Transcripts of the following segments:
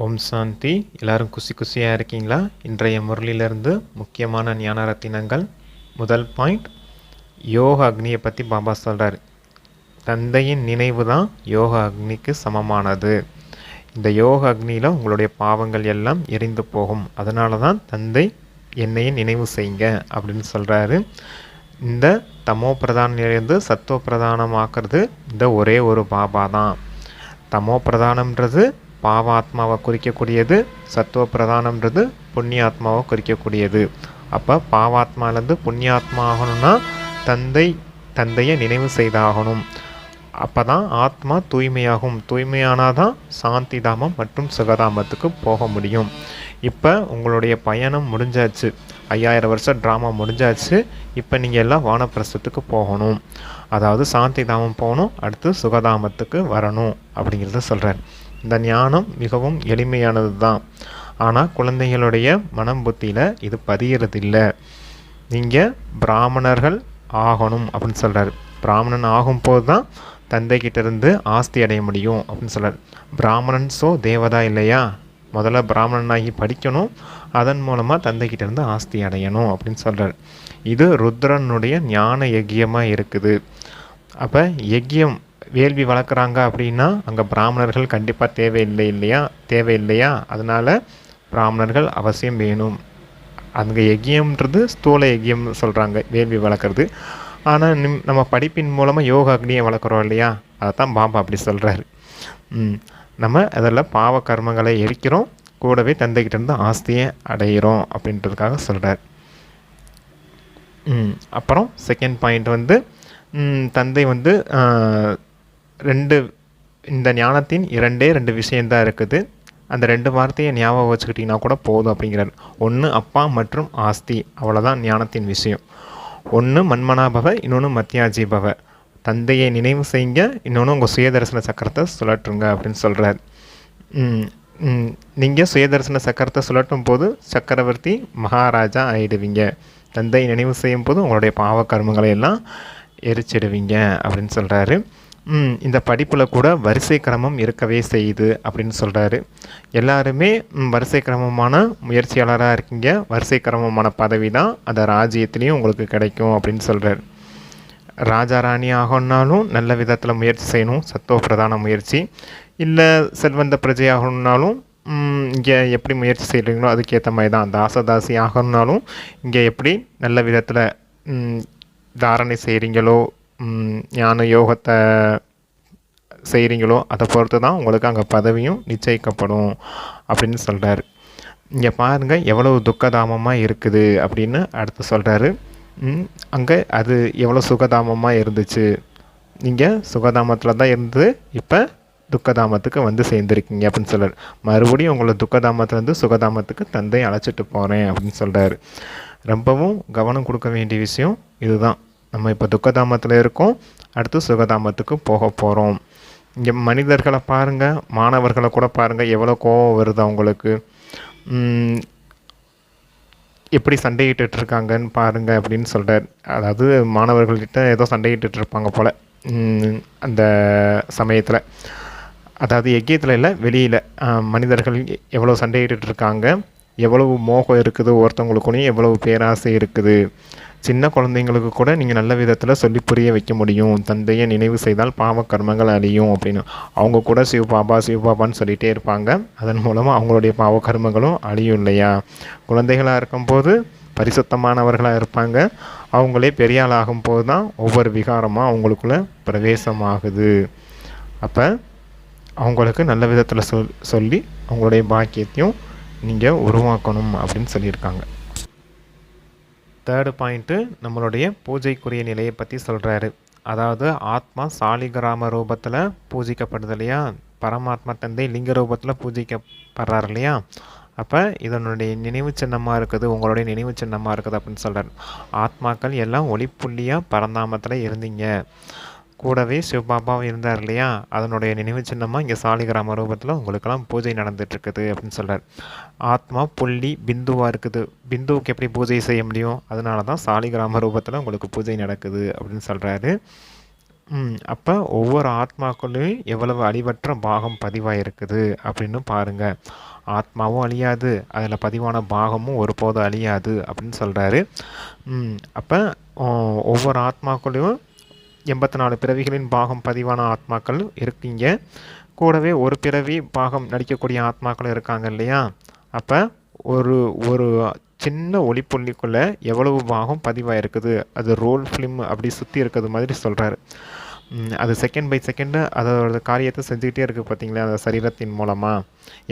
ஓம் சாந்தி. எல்லாரும் குசி குசியாக இருக்கீங்களா? இன்றைய முரளிலிருந்து முக்கியமான ஞான ரத்தினங்கள் முதல் பாயிண்ட் யோக அக்னியை பற்றி பாபா சொல்கிறார் தந்தையின் நினைவு தான் யோக அக்னிக்கு சமமானது. இந்த யோக அக்னியில் உங்களுடைய பாவங்கள் எல்லாம் எரிந்து போகும். அதனால தான் தந்தை என்னையும் நினைவு செய்யுங்க அப்படின்னு சொல்கிறாரு இந்த தமோ பிரதானிலிருந்து சத்துவ பிரதானமாக்குறது இந்த ஒரே ஒரு பாபா தான். தமோ பிரதானம்ன்றது பாவாத்மாவை குறிக்கக்கூடியது சத்துவ பிரதானம்ன்றது புண்ணியாத்மாவை குறிக்கக்கூடியது. அப்போ பாவாத்மாலேருந்து புண்ணியாத்மா ஆகணும்னா தந்தை தந்தையை நினைவு செய்தாகணும். அப்போ தான் ஆத்மா தூய்மையாகும். தூய்மையானால் தான் சாந்தி தாமம் மற்றும் சுகதாமத்துக்கு போக முடியும். இப்போ உங்களுடைய பயணம் முடிஞ்சாச்சு. ஐயாயிரம் வருஷம் ட்ராமா முடிஞ்சாச்சு இப்போ நீங்கள் எல்லாம் வானப்பிரசத்துக்கு போகணும். அதாவது சாந்தி தாமம் போகணும் அடுத்து சுகதாமத்துக்கு வரணும் அப்படிங்கிறத சொல்கிறார் இந்த ஞானம் மிகவும் எளிமையானது தான் ஆனால் குழந்தைகளுடைய மனம் புத்தியில் இது பதியறதில்லை. நீங்கள் பிராமணர்கள் ஆகணும் அப்படின்னு சொல்கிறார் பிராமணன் ஆகும்போது தான் தந்தைக்கிட்டேருந்து ஆஸ்தி அடைய முடியும் அப்படின்னு சொல்கிறார் பிராமணன் சோ தேவதா இல்லையா? முதல்ல பிராமணனாகி படிக்கணும். அதன் மூலமாக தந்தைக்கிட்டேருந்து ஆஸ்தி அடையணும் அப்படின்னு சொல்கிறார் இது ருத்ரனுடைய ஞான யக்கியமாக இருக்குது. அப்போ யக்கியம் வேள்வி வளர்க்குறாங்க அப்படின்னா அங்கே பிராமணர்கள் கண்டிப்பாக தேவையில்லை இல்லையா? தேவையில்லையா? அதனால் பிராமணர்கள் அவசியம் வேணும். அங்கே யக்கியம்ன்றது ஸ்தூல யக்கியம் சொல்கிறாங்க வேள்வி வளர்க்குறது. ஆனால் நிம் நம்ம படிப்பின் மூலமாக யோகா அக்னியை வளர்க்குறோம் இல்லையா? அதை தான் பாபா அப்படி சொல்கிறாரு நம்ம அதில் பாவ கர்மங்களை எரிக்கிறோம் கூடவே தந்தைக்கிட்ட இருந்து ஆஸ்தியை அடையிறோம் அப்படின்றதுக்காக சொல்கிறார் அப்புறம் செகண்ட் பாயிண்ட் வந்து தந்தை வந்து ரெண்டு இந்த ஞானத்தின் இரண்டே ரெண்டு விஷயந்தான் இருக்குது. அந்த ரெண்டு வார்த்தையை ஞாபகம் வச்சுக்கிட்டிங்கன்னா கூட போதும் அப்படிங்கிறார். ஒன்று அப்பா மற்றும் ஆஸ்தி அவ்வளோதான் ஞானத்தின் விஷயம். ஒன்று மண்மனாபவ இன்னொன்று மத்தியாஜி பவ தந்தையை நினைவு செய்யுங்க. இன்னொன்று உங்கள் சுயதரிசன சக்கரத்தை சுழற்றுங்க அப்படின்னு சொல்கிறார் நீங்கள் சுயதரிசன சக்கரத்தை சுழட்டும் போது சக்கரவர்த்தி மகாராஜா ஆயிடுவீங்க. தந்தையை நினைவு செய்யும் போது உங்களுடைய பாவ கர்மங்களை எல்லாம் எரிச்சிடுவீங்க அப்படின்னு சொல்கிறாரு இந்த படிப்பில் கூட வரிசை கிரமம் இருக்கவே செய்யுது அப்படின்னு சொல்கிறாரு எல்லாருமே வரிசை கிரமமான முயற்சியாளராக இருக்கீங்க. வரிசை கிரமமான பதவி தான் அந்த ராஜ்யத்துலேயும் உங்களுக்கு கிடைக்கும் அப்படின்னு சொல்கிறார் ராஜா ராணி ஆகணுன்னாலும் நல்ல விதத்தில் முயற்சி செய்யணும். சத்துவ பிரதான முயற்சி. இல்லை செல்வந்த பிரஜை ஆகணுன்னாலும் இங்கே எப்படி முயற்சி செய்கிறீங்களோ அதுக்கேற்ற மாதிரி தான் தாசதாசி ஆகணுன்னாலும் இங்கே எப்படி நல்ல விதத்தில் தாரணை செய்கிறீங்களோ ஞான யோகத்தை செய்கிறீங்களோ அதை பொறுத்து தான் உங்களுக்கு அங்கே பதவியும் நிச்சயிக்கப்படும் அப்படின்னு சொல்கிறாரு இங்கே பாருங்கள் எவ்வளவு துக்கதாமமாக இருக்குது அப்படின்னு அடுத்து சொல்கிறாரு அங்கே அது எவ்வளோ சுகதாமமாக இருந்துச்சு? நீங்கள் சுகதாமத்தில் தான் இருந்து இப்போ துக்கதாமத்துக்கு வந்து சேர்ந்துருக்கீங்க அப்படின்னு சொல்கிறார் மறுபடியும் உங்களை துக்கதாமத்துலேருந்து சுகதாமத்துக்கு தந்தை அழைச்சிட்டு போகிறேன் அப்படின்னு சொல்கிறாரு ரொம்பவும் கவனம் கொடுக்க வேண்டிய விஷயம் இதுதான். நம்ம இப்போ துக்கதாமத்தில் இருக்கோம் அடுத்து சுகதாமத்துக்கு போக போகிறோம் இங்கே மனிதர்களை பாருங்கள் மாணவர்களை கூட பாருங்கள் எவ்வளோ கோவம் வருது அவங்களுக்கு. எப்படி சண்டையிட்டு இருக்காங்கன்னு பாருங்கள் அப்படின்னு சொல்கிறார் அதாவது மாணவர்கள்கிட்ட ஏதோ சண்டையிட்டு இருப்பாங்க போல் அந்த சமயத்தில். அதாவது எக்கியத்தில் இல்லை வெளியில் மனிதர்கள் எவ்வளோ சண்டையிட்டு இருக்காங்க எவ்வளவு மோகம் இருக்குது ஒருத்தவங்களுக்குனையும் எவ்வளவு பேராசை இருக்குது. சின்ன குழந்தைங்களுக்கு கூட நீங்கள் நல்ல விதத்தில் சொல்லி புரிய வைக்க முடியும். தந்தையை நினைவு செய்தால் பாவ கர்மங்கள் அழியும் அப்படின்னு. அவங்க கூட சிவபாபா சிவபாபான்னு சொல்லிகிட்டே இருப்பாங்க. அதன் மூலமாக அவங்களுடைய பாவ கர்மங்களும் அழியும் இல்லையா? குழந்தைகளாக இருக்கும்போது பரிசுத்தமானவர்களாக இருப்பாங்க. அவங்களே பெரிய ஆளாகும் போது தான் ஒவ்வொரு விகாரமாக அவங்களுக்குள்ள பிரவேசமாகுது. அப்போ அவங்களுக்கு நல்ல விதத்தில் சொல் சொல்லி அவங்களுடைய பாக்கியத்தையும் நீங்கள் உருவாக்கணும் அப்படின்னு சொல்லியிருக்காங்க. தேர்டு பாயிண்ட்டு நம்மளுடைய பூஜைக்குரிய நிலையை பற்றி சொல்கிறாரு அதாவது ஆத்மா சாலிகிராம ரூபத்தில் பூஜிக்கப்படுது இல்லையா? பரமாத்மா தந்தை லிங்க ரூபத்தில் பூஜிக்கப்படுறாரு இல்லையா? அப்போ இதனுடைய நினைவு சின்னமாக இருக்குது உங்களுடைய நினைவு சின்னமாக இருக்குது அப்படின்னு சொல்கிறார் ஆத்மாக்கள் எல்லாம் ஒளிப்புள்ளியாக பரந்தாமத்தில் இருந்தீங்க. கூடவே சிவபாபாவும் இருந்தார் இல்லையா? அதனுடைய நினைவு சின்னமாக இங்கே சாலிகிராம ரூபத்தில் உங்களுக்கெல்லாம் பூஜை நடந்துட்டுருக்குது அப்படின்னு சொல்கிறார் ஆத்மா புள்ளி பிந்துவாக இருக்குது. பிந்துவுக்கு எப்படி பூஜை செய்ய முடியும்? அதனால தான் சாலிகிராம ரூபத்தில் உங்களுக்கு பூஜை நடக்குது அப்படின்னு சொல்கிறாரு அப்போ ஒவ்வொரு ஆத்மாக்குள்ளேயும் எவ்வளவு அழிவற்ற பாகம் பதிவாயிருக்குது அப்படின்னு பாருங்கள் ஆத்மாவும் அழியாது அதில் பதிவான பாகமும் ஒருபோதும் அழியாது அப்படின்னு சொல்கிறாரு அப்போ ஒவ்வொரு ஆத்மாக்குள்ளேயும் எண்பத்தி நாலு பிறவிகளின் பாகம் பதிவான ஆத்மாக்கள் இருக்கீங்க. கூடவே ஒரு பிறவி பாகம் நடிக்கக்கூடிய ஆத்மாக்களும் இருக்காங்க இல்லையா? அப்போ ஒரு ஒரு சின்ன ஒளிப்புள்ளிக்குள்ளே எவ்வளவு பாகம் பதிவாயிருக்குது? அது ரோல் ஃபிலிம் அப்படி சுற்றி இருக்கிறது மாதிரி சொல்கிறாரு அது செகண்ட் பை செகண்டு அதோட காரியத்தை செஞ்சுக்கிட்டே இருக்குது பார்த்தீங்களா அந்த சரீரத்தின் மூலமாக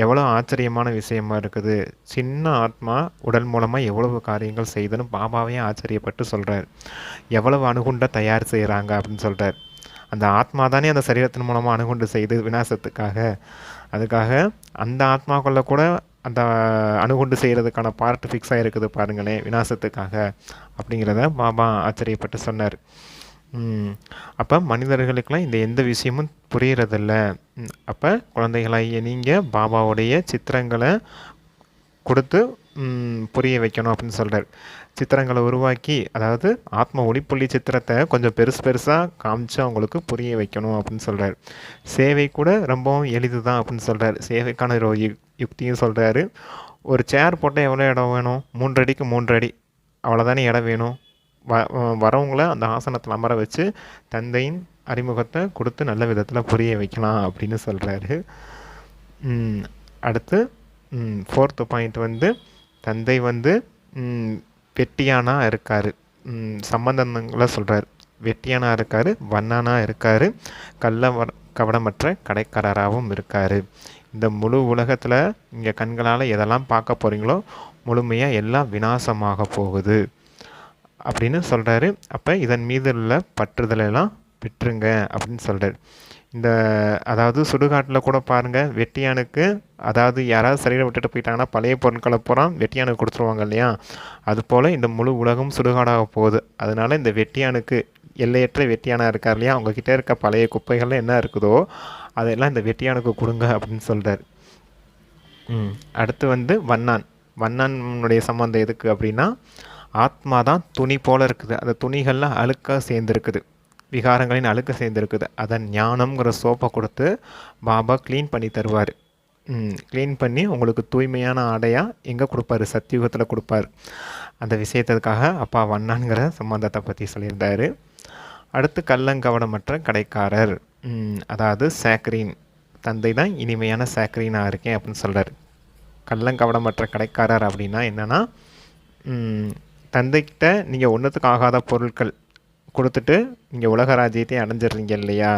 எவ்வளோ ஆச்சரியமான விஷயமா இருக்குது. சின்ன ஆத்மா உடல் மூலமாக எவ்வளவு காரியங்கள் செய்யுதுன்னு பாபாவே ஆச்சரியப்பட்டு சொல்கிறார் எவ்வளவு அணுகுண்டை தயார் செய்கிறாங்க அப்படின்னு சொல்கிறார் அந்த ஆத்மா தானே அந்த சரீரத்தின் மூலமாக அணுகுண்டு செய்து விநாசத்துக்காக. அதுக்காக அந்த ஆத்மாக்குள்ளே கூட அந்த அணுகுண்டு செய்கிறதுக்கான பார்ட் ஃபிக்ஸ் ஆகிருக்குது பாருங்களேன் விநாசத்துக்காக அப்படிங்கிறத பாபா ஆச்சரியப்பட்டு சொன்னார். அப்போ மனிதர்களுக்கெல்லாம் இந்த எந்த விஷயமும் புரியறதில்ல. அப்போ குழந்தைகளாகிய நீங்கள் பாபாவுடைய சித்திரங்களை கொடுத்து புரிய வைக்கணும் அப்படின்னு சொல்கிறார் சித்திரங்களை உருவாக்கி அதாவது ஆத்ம ஒளிப்புள்ளி சித்திரத்தை கொஞ்சம் பெருசு பெருசாக காமிச்சு அவங்களுக்கு புரிய வைக்கணும் அப்படின்னு சொல்கிறார் சேவை கூட ரொம்பவும் எளிது தான் அப்படின்னு சொல்கிறார் சேவைக்கான ஒரு யுக்தியும் சொல்கிறாரு ஒரு சேர் போட்டால் எவ்வளோ இடம் வேணும்? மூன்று அடிக்கு மூன்று அடி அவ்வளோதானே இடம் வேணும்? வ வரவங்கள அந்த ஆசனத்தில் அமர வச்சு தந்தையின் அறிமுகத்தை கொடுத்து நல்ல விதத்தில் புரிய வைக்கலாம் அப்படின்னு சொல்கிறாரு அடுத்து ஃபோர்த்து பாயிண்ட் வந்து தந்தை வந்து வெட்டியானா இருக்கார். சம்பந்தங்களை சொல்கிறார் வெட்டியானா இருக்கார் வண்ணானா இருக்கார் கள்ள கவனமற்ற கடைக்காரராகவும் இருக்கார். இந்த முழு உலகத்தில் இங்கே கண்களால் எதெல்லாம் பார்க்க போகிறீங்களோ முழுமையாக எல்லாம் வினாசமாக போகுது. அப்படின்னு சொல்கிறாரு அப்போ இதன் மீது உள்ள பற்றுதலெல்லாம் விட்டுருங்க அப்படின்னு சொல்கிறார் இந்த அதாவது சுடுகாட்டில் கூட பாருங்கள் வெட்டியானுக்கு அதாவது யாராவது சரீரம் விட்டுட்டு போயிட்டாங்கன்னா பழைய பொருட்களை பூரா வெட்டியானுக்கு கொடுத்துருவாங்க இல்லையா? அதுபோல் இந்த முழு உலகம் சுடுகாடாக போகுது. அதனால் இந்த வெட்டியானுக்கு எல்லையற்ற வெட்டியானாக இருக்கார் இல்லையா? அவங்கக்கிட்ட இருக்க பழைய குப்பைகள்லாம் என்ன இருக்குதோ அதெல்லாம் இந்த வெட்டியானுக்கு கொடுங்க அப்படின்னு சொல்கிறார் அடுத்து வந்து வண்ணான். வண்ணானுடைய சம்மந்தம் எதுக்கு அப்படின்னா ஆத்மா தான் துணி போல் இருக்குது. அந்த துணிகள்லாம் அழுக்காக சேர்ந்துருக்குது. விகாரங்களின் அழுக்க சேர்ந்துருக்குது. அதை ஞானம்ங்கிற சோப்பை கொடுத்து பாபா க்ளீன் பண்ணி தருவார். க்ளீன் பண்ணி உங்களுக்கு தூய்மையான ஆடையாக எங்கே கொடுப்பாரு? சத்தியுகத்தில் கொடுப்பார். அந்த விஷயத்திற்காக அப்பா வண்ணான்கிற சம்பந்தத்தை பற்றி சொல்லியிருந்தார். அடுத்து கள்ளங்கவனமற்ற கடைக்காரர். அதாவது சேக்ரீன் தந்தை தான் இனிமையான சேக்ரீனாக இருக்கேன் அப்படின்னு சொல்கிறார் கள்ளங்கவனமற்ற கடைக்காரர் அப்படின்னா என்னென்னா தந்தைக்கிட்ட நீங்கள் ஒன்றுத்துக்கு ஆகாத பொருட்கள் கொடுத்துட்டு நீங்கள் உலக ராஜ்யத்தை அடைஞ்சிடுறீங்க இல்லையா?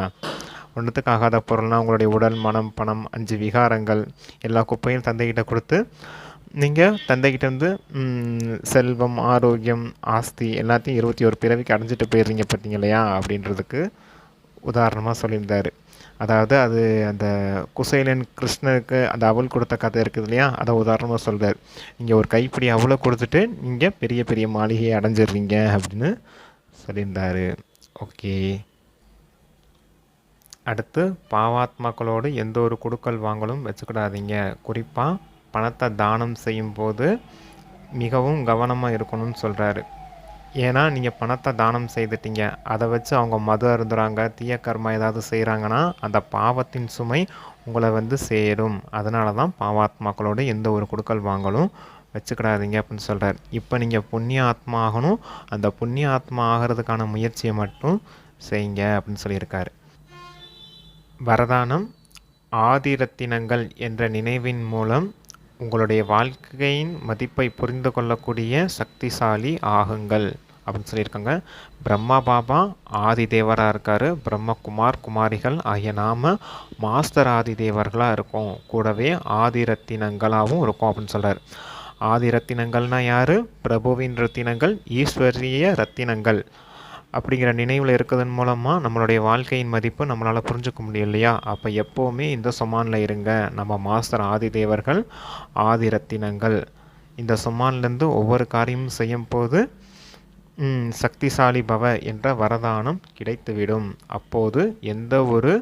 ஒன்றுத்துக்கு ஆகாத பொருள்னால் உங்களுடைய உடல் மனம் பணம் அஞ்சு விகாரங்கள் எல்லா குப்பையும் தந்தைக்கிட்ட கொடுத்து நீங்கள் தந்தைக்கிட்டேருந்து செல்வம் ஆரோக்கியம் ஆஸ்தி எல்லாத்தையும் இருபத்தி ஒரு பிறவிக்கு அடைஞ்சிட்டு போயிடுறீங்க பார்த்தீங்க இல்லையா? அப்படின்றதுக்கு உதாரணமாக சொல்லியிருந்தார். அதாவது அது அந்த குசேலன் கிருஷ்ணருக்கு அந்த அவள் கொடுத்த கதை இருக்குது இல்லையா? அதை உதாரணமாக சொல்கிறார் நீங்கள் ஒரு கைப்பிடி அவளை கொடுத்துட்டு நீங்கள் பெரிய பெரிய மாளிகையை அடைஞ்சிடுறீங்க அப்படின்னு சொல்லியிருந்தார். ஓகே. அடுத்து பாவாத்மாக்களோடு எந்த ஒரு கொடுக்கல் வாங்கலும் வச்சுக்கிடாதீங்க. குறிப்பாக பணத்தை தானம் செய்யும்போது மிகவும் கவனமாக இருக்கணும்னு சொல்கிறாரு ஏன்னா நீங்கள் பணத்தை தானம் செய்துட்டீங்க. அதை வச்சு அவங்க மது அருந்துறாங்க தீய கர்மா ஏதாவது செய்கிறாங்கன்னா அந்த பாவத்தின் சுமை உங்களை வந்து சேரும். அதனால தான் பாவாத்மாக்களோட எந்த ஒரு கொடுக்கல் வாங்கலும் வச்சுக்கிடாதீங்க அப்படின்னு சொல்கிறார் இப்போ நீங்கள் புண்ணிய ஆத்மா ஆகணும். அந்த புண்ணிய ஆத்மா ஆகிறதுக்கான முயற்சியை மட்டும் செய்யுங்க அப்படின்னு சொல்லியிருக்காரு. வரதானம் ஆதிரத்தினங்கள் என்ற நினைவின் மூலம் உங்களுடைய வாழ்க்கையின் மதிப்பை புரிந்து கொள்ளக்கூடிய சக்திசாலி ஆகுங்கள் அப்படின்னு சொல்லியிருக்காங்க. பிரம்மா பாபா ஆதி தேவராக இருக்கார். பிரம்மகுமார் குமாரிகள் ஆகிய நாம மாஸ்டர் ஆதி தேவர்களாக இருக்கோம். கூடவே ஆதி ரத்தினங்களாகவும் இருக்கும் அப்படின்னு சொல்கிறார் ஆதி ரத்தினங்கள்னால் யார்? பிரபுவின் ரத்தினங்கள் ஈஸ்வரிய ரத்தினங்கள். அப்படிங்கிற நினைவில் இருக்கிறதன் மூலமாக நம்மளுடைய வாழ்க்கையின் மதிப்பு நம்மளால் புரிஞ்சுக்க முடியும் இல்லையா? அப்போ எப்போவுமே இந்த சுமானில் இருங்க. நம்ம மாஸ்டர் ஆதி தேவர்கள் ஆதி ரத்தினங்கள் இந்த சுமான்லேருந்து ஒவ்வொரு காரியமும் செய்யும் போது சக்திசாலி பவ என்ற வரதானம் கிடைத்துவிடும். அப்போது எந்த ஒரு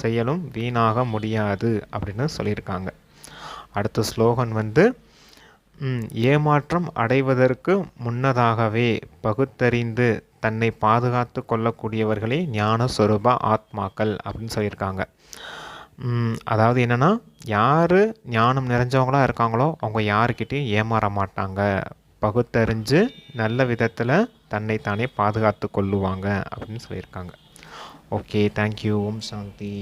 செயலும் வீணாக முடியாது அப்படின்னு சொல்லியிருக்காங்க. அடுத்த ஸ்லோகன் வந்து ஏமாற்றம் அடைவதற்கு முன்னதாகவே பகுத்தறிந்து தன்னை பாதுகாத்து கொள்ளக்கூடியவர்களே ஞான சொரூப ஆத்மாக்கள் அப்படின்னு சொல்லியிருக்காங்க. அதாவது என்னென்னா யார் ஞானம் நிறைஞ்சவங்களாக இருக்காங்களோ அவங்க யாருக்கிட்டையும் ஏமாற மாட்டாங்க. பகுத்தறிஞ்சு நல்ல விதத்தில் தன்னை தானே பாதுகாத்து கொள்ளுவாங்க அப்படின்னு சொல்லியிருக்காங்க. Okay thank you Om Shanti.